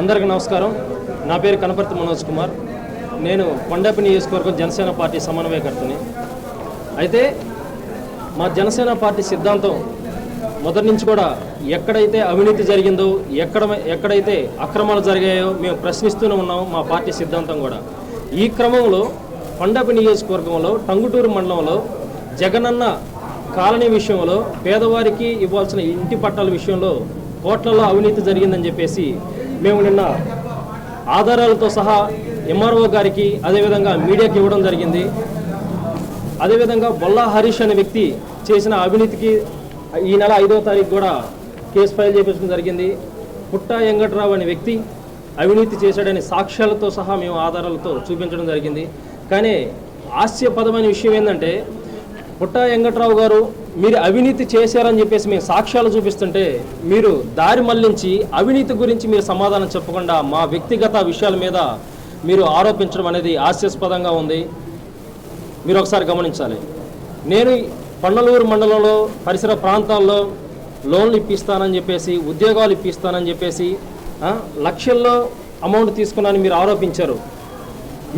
అందరికీ నమస్కారం. నా పేరు కనపర్తి మనోజ్ కుమార్. నేను కొండపి నియోజకవర్గం జనసేన పార్టీ సమన్వయకర్తని. అయితే మా జనసేన పార్టీ సిద్ధాంతం మొదటి నుంచి కూడా ఎక్కడైతే అవినీతి జరిగిందో ఎక్కడ ఎక్కడైతే అక్రమాలు జరిగాయో మేము ప్రశ్నిస్తూనే ఉన్నాం మా పార్టీ సిద్ధాంతం కూడా. ఈ క్రమంలో కొండపి నియోజకవర్గంలో టంగుటూరు మండలంలో జగనన్న కాలనీ విషయంలో పేదవారికి ఇవ్వాల్సిన ఇంటి పట్టాల విషయంలో కోట్లలో అవినీతి జరిగిందని చెప్పేసి మేము నిన్న ఆధారాలతో సహా ఎంఆర్ఓ గారికి అదేవిధంగా మీడియాకి ఇవ్వడం జరిగింది. అదేవిధంగా బొల్లా హరీష్ అనే వ్యక్తి చేసిన అవినీతికి ఈ నెల ఐదో తారీఖు కూడా కేసు ఫైల్ చేయించడం జరిగింది. పుట్టా వెంకట్రావు అనే వ్యక్తి అవినీతి చేశాడని సాక్ష్యాలతో సహా మేము ఆధారాలతో చూపించడం జరిగింది. కానీ హాస్యపదమైన విషయం ఏంటంటే పుట్ట వెంకట్రావు గారు మీరు అవినీతి చేశారని చెప్పేసి మేము సాక్ష్యాలు చూపిస్తుంటే మీరు దారి మళ్ళించి అవినీతి గురించి మీరు సమాధానం చెప్పకుండా మా వ్యక్తిగత విషయాల మీద మీరు ఆరోపించడం అనేది హాస్యాస్పదంగా ఉంది. మీరు ఒకసారి గమనించాలి. నేను పన్నలూరు మండలంలో పరిసర ప్రాంతాల్లో లోన్లు ఇప్పిస్తానని చెప్పేసి ఉద్యోగాలు ఇప్పిస్తానని చెప్పేసి లక్షల్లో అమౌంట్ తీసుకున్నానని మీరు ఆరోపించారు.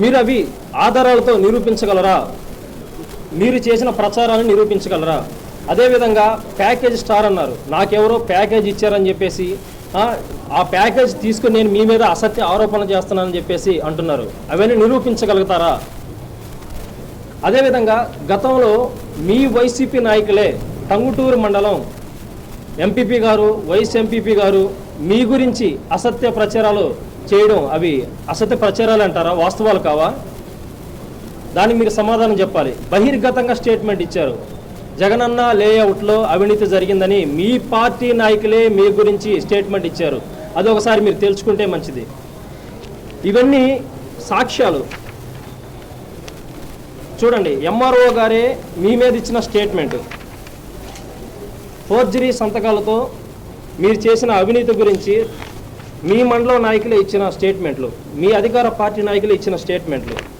మీరు అవి ఆధారాలతో నిరూపించగలరా? మీరు చేసిన ప్రచారాన్ని నిరూపించగలరా? అదేవిధంగా ప్యాకేజ్ స్టార్ అన్నారు. నాకెవరో ప్యాకేజ్ ఇచ్చారని చెప్పేసి ఆ, ప్యాకేజ్ తీసుకుని నేను మీ మీద అసత్య ఆరోపణ చేస్తున్నానని చెప్పేసి అంటున్నారు. అవన్నీ నిరూపించగలుగుతారా? అదేవిధంగా గతంలో మీ వైసీపీ నాయకులే టంగుటూరు మండలం ఎంపీపీ గారు వైస్ ఎంపీపీ గారు మీ గురించి అసత్య ప్రచారాలు చేయడం అవి అసత్య ప్రచారాలు అంటారా? వాస్తవాలు కావా? దానికి మీరు సమాధానం చెప్పాలి. బహిర్గతంగా స్టేట్మెంట్ ఇచ్చారు. జగనన్న లేఅవుట్లో అవినీతి జరిగిందని మీ పార్టీ నాయకులే మీ గురించి స్టేట్మెంట్ ఇచ్చారు. అది ఒకసారి మీరు తెలుసుకుంటే మంచిది. ఇవన్నీ సాక్ష్యాలు. చూడండి ఎంఆర్ఓ గారే మీ మీద ఇచ్చిన స్టేట్మెంట్. ఫోర్జరీ సంతకాలతో మీరు చేసిన అవినీతి గురించి మీ మండలం నాయకులే ఇచ్చిన స్టేట్మెంట్లు. మీ అధికార పార్టీ నాయకులు ఇచ్చిన స్టేట్మెంట్లు.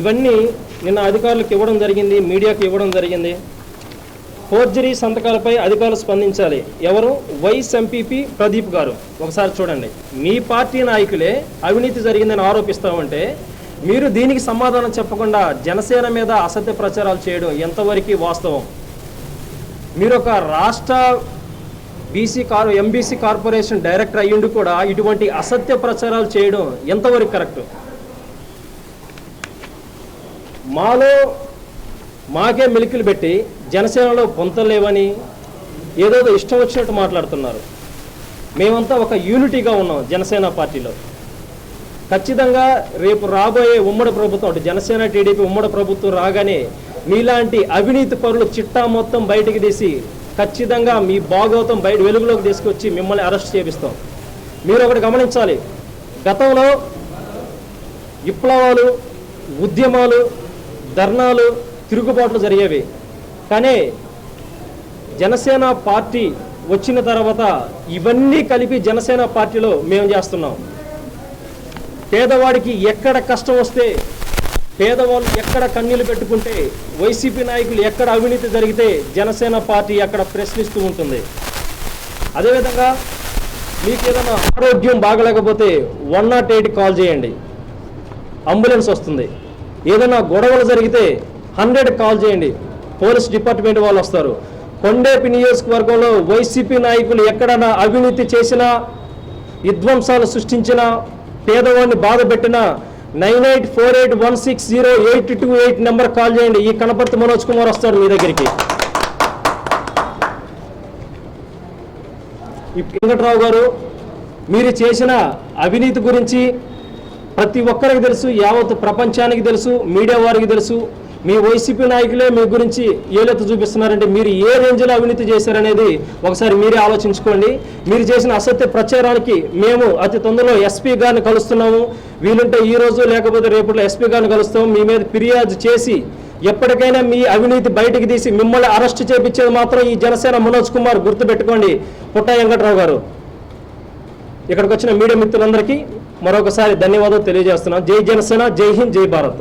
ఇవన్నీ నిన్న అధికారులకు ఇవ్వడం జరిగింది మీడియాకు ఇవ్వడం జరిగింది. ఫోర్జరీ సంతకాలపై అధికారులు స్పందించాలి. ఎవరు? వైస్ ఎంపీపీ ప్రదీప్ గారు. ఒకసారి చూడండి. మీ పార్టీ నాయకులే అవినీతి జరిగిందని ఆరోపిస్తామంటే మీరు దీనికి సమాధానం చెప్పకుండా జనసేన మీద అసత్య ప్రచారాలు చేయడం ఎంతవరకు వాస్తవం? మీరు ఒక రాష్ట్ర బీసీ కార్ ఎంబీసీ కార్పొరేషన్ డైరెక్టర్ అయ్యుండి కూడా ఇటువంటి అసత్య ప్రచారాలు చేయడం ఎంతవరకు కరెక్ట్? మాలో మాకే మిలికిలు పెట్టి జనసేనలో పొంతలు లేవని ఏదేదో ఇష్టం వచ్చినట్టు మాట్లాడుతున్నారు. మేమంతా ఒక యూనిటీగా ఉన్నాం జనసేన పార్టీలో. ఖచ్చితంగా రేపు రాబోయే ఉమ్మడి ప్రభుత్వం అంటే జనసేన టీడీపీ ఉమ్మడి ప్రభుత్వం రాగానే మీలాంటి అవినీతి పరులు చిట్టా మొత్తం బయటికి తీసి ఖచ్చితంగా మీ భాగవతం బయట వెలుగులోకి తీసుకొచ్చి మిమ్మల్ని అరెస్ట్ చేపిస్తాం. మీరు ఒకటి గమనించాలి. గతంలో విప్లవాలు ఉద్యమాలు ధర్నాలు తిరుగుబాట్లు జరిగేవి. కానీ జనసేన పార్టీ వచ్చిన తర్వాత ఇవన్నీ కలిపి జనసేన పార్టీలో మేము చేస్తున్నాం. పేదవాడికి ఎక్కడ కష్టం వస్తే పేదవాళ్ళు ఎక్కడ కన్నీళ్ళు పెట్టుకుంటే వైసీపీ నాయకులు ఎక్కడ అవినీతి జరిగితే జనసేన పార్టీ అక్కడ ప్రశ్నిస్తూ ఉంటుంది. అదేవిధంగా మీకు ఏదైనా ఆరోగ్యం బాగలేకపోతే వన్ నాట్ ఎయిట్ కాల్ చేయండి. అంబులెన్స్ వస్తుంది. ఏదైనా గొడవలు జరిగితే హండ్రెడ్ కాల్ చేయండి. పోలీస్ డిపార్ట్మెంట్ వాళ్ళు వస్తారు. కొండేపి నియోజకవర్గంలో వైసీపీ నాయకులు ఎక్కడైనా అవినీతి చేసినా విధ్వంసాలు సృష్టించినా పేదవాడిని బాధ పెట్టినా nine eight four eight one six zero eight two eight number call చేయండి. ఈ కనపర్తి మనోజ్ కుమార్ వస్తాడు మీ దగ్గరికి. ఈ వెంకట్రావు గారు మీరు చేసిన అవినీతి గురించి ప్రతి ఒక్కరికి తెలుసు యావత్ ప్రపంచానికి తెలుసు మీడియా వారికి తెలుసు. మీ వైసీపీ నాయకులే మీ గురించి ఏలెత్తు చూపిస్తున్నారంటే మీరు ఏ రేంజ్లో అవినీతి చేశారనేది ఒకసారి మీరే ఆలోచించుకోండి. మీరు చేసిన అసత్య ప్రచారానికి మేము అతి తొందరలో ఎస్పీ గారిని కలుస్తున్నాము. వీలుంటే ఈ రోజు లేకపోతే రేపట్లో ఎస్పీ గారిని కలుస్తాము. మీ మీద ఫిర్యాదు చేసి ఎప్పటికైనా మీ అవినీతి బయటికి తీసి మిమ్మల్ని అరెస్ట్ చేపించేది మాత్రం ఈ జనసేన మనోజ్ కుమార్ గుర్తుపెట్టుకోండి. పుట్ట వెంకట్రావు గారు. ఇక్కడికి వచ్చిన మీడియా మిత్రులందరికీ మరొకసారి ధన్యవాదాలు తెలియజేస్తున్నాం. జై జనసేన జై హింద్ జై భారత్.